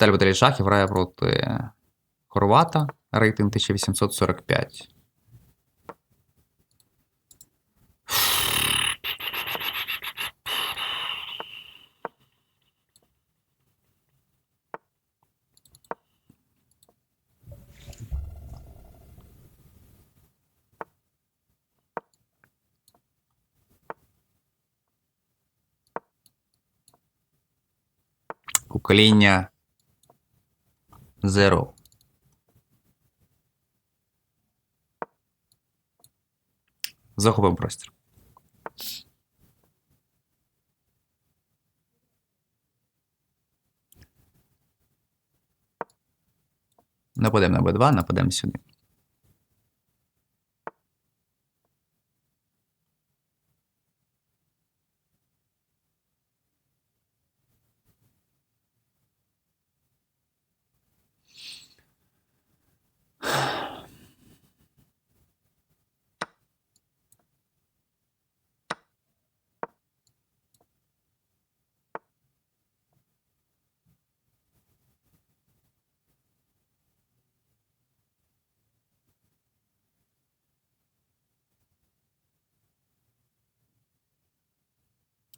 Далі баталій шахів грає проти Хорвата. Рейтинг 1845. Покоління Zero. Захопив простір. Нападемо на Б2, нападемо сюди.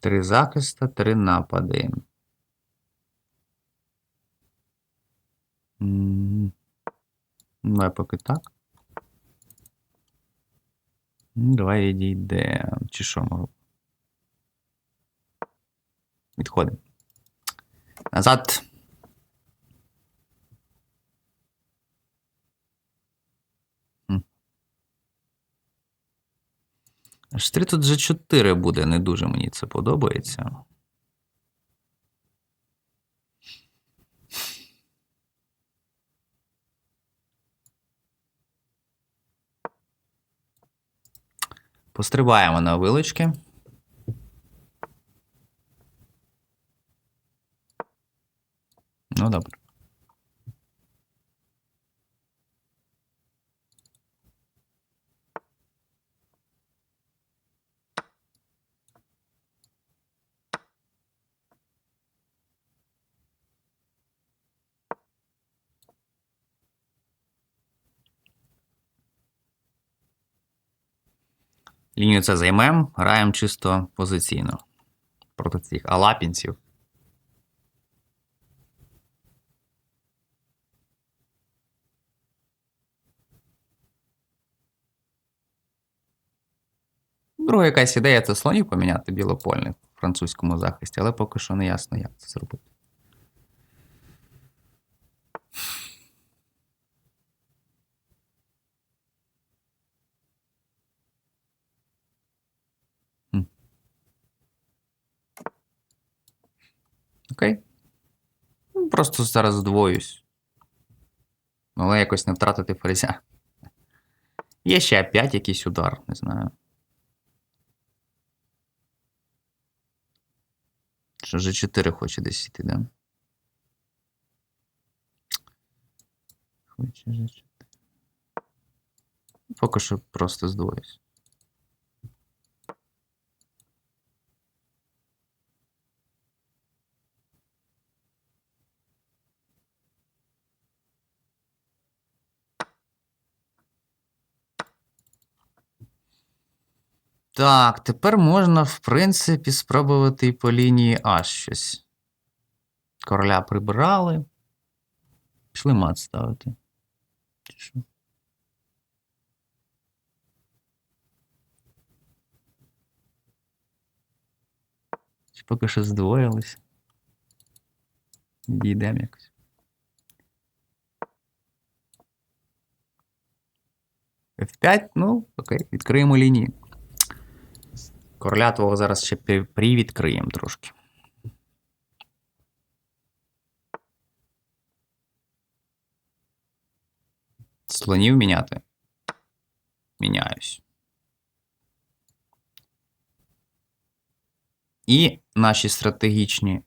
Три захиста, три напади. Давай поки так. Ну, Давай відійде. Чи що можу? Відходимо. Назад. H3 тут же 4 буде, не дуже мені це подобається. Постриваємо на вилички. Ну, добре. Лінію це займемо, граємо чисто позиційно проти цих алапінців. Друга якась ідея це слонів поміняти білопольних в французькому захисті, але поки що не ясно, як це зробити. Окей. Ну, Просто зараз здвоюсь. Але якось не втратити ферзя. Є ще опять якийсь удар, не знаю. Що G4 хоче десь йти, да? Хоче G4. Поки що просто здвоюсь. Так, тепер можна, в принципі, спробувати і по лінії А щось. Короля прибрали. Пішли мат ставити. Чи поки що здвоїлись. Дійдемо якось. F5, ну, окей, відкриємо лінії. Короля твого зараз ще привідкриємо трошки. Слонів міняти. Міняюсь. І наші стратегічні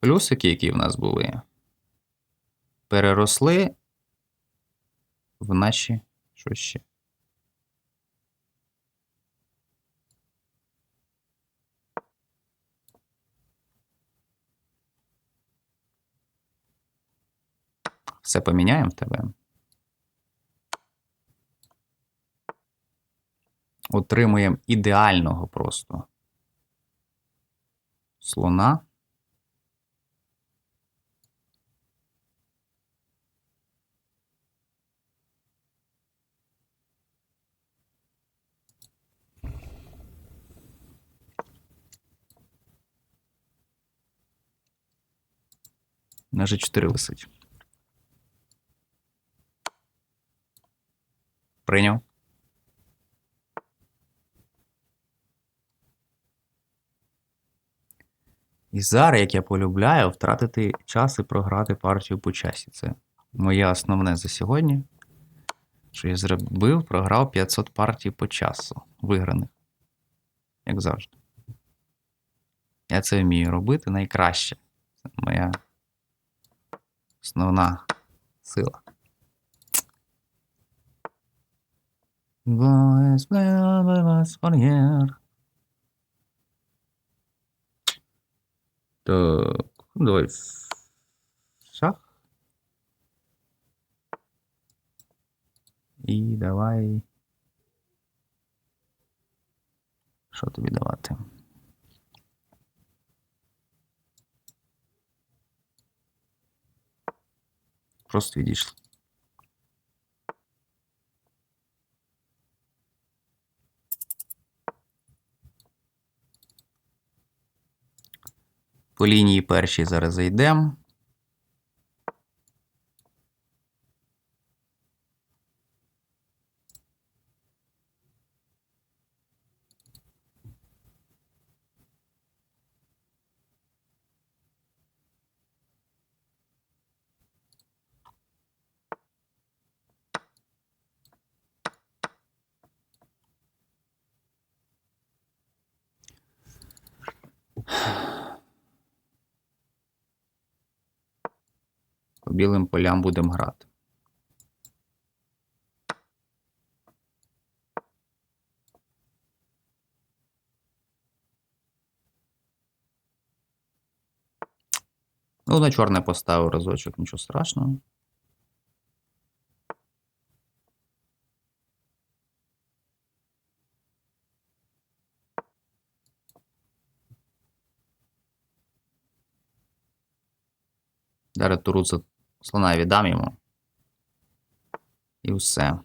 плюсики, які в нас були, переросли в наші. Що ще? Все поміняємо в тебе. Отримуємо ідеального просто слона. На G4 висить. Прийняв. І зараз, як я полюбляю, втратити час і програти партію по часі. Це моє основне за сьогодні. Що я зробив, програв 500 партій по часу виграних. Як завжди. Я це вмію робити найкраще. Це моя основна сила. Voice was forever. Так, ну, давай. Шах. І давай. Що тобі давати? Просто відійшли. По лінії першій зараз зайдемо. По білим полям будемо грати. Ну, на чорне поставив разочок, нічого страшного. Зараз туру за слона віддам йому. І все.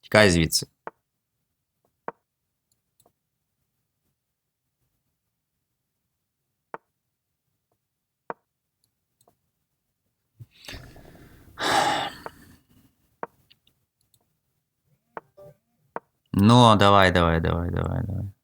Тікай звідси. Ну, давай, давай, давай, давай, давай.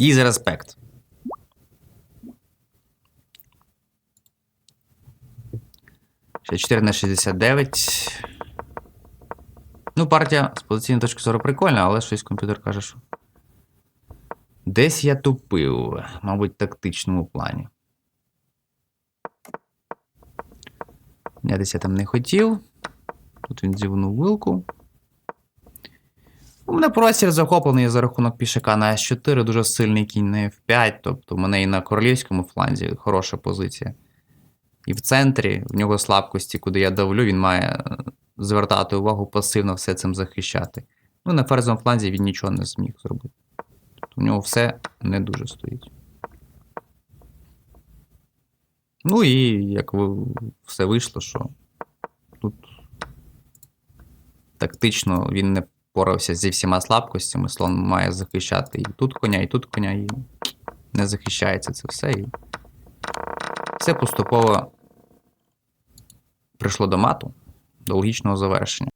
Їй респект. Ще 4 на 69. Ну, партія з позиційної точки зору прикольна, але щось комп'ютер каже, що. Десь я тупив, мабуть, в тактичному плані. Я десь я там не хотів. Тут він зівнув вилку. У мене простір захоплений за рахунок пішака на С4, дуже сильний кінь на F5, тобто в мене і на королівському фланзі хороша позиція. І в центрі, в нього слабкості, куди я давлю, він має е, звертати увагу пасивно все цим захищати. Ну, на ферзовому фланзі він нічого не зміг зробити. Тобто у нього все не дуже стоїть. Ну і як все вийшло, що тут тактично він не порався зі всіма слабкостями, слон має захищати і тут коня, і тут коня, і не захищається це все. І все поступово прийшло до мату, до логічного завершення.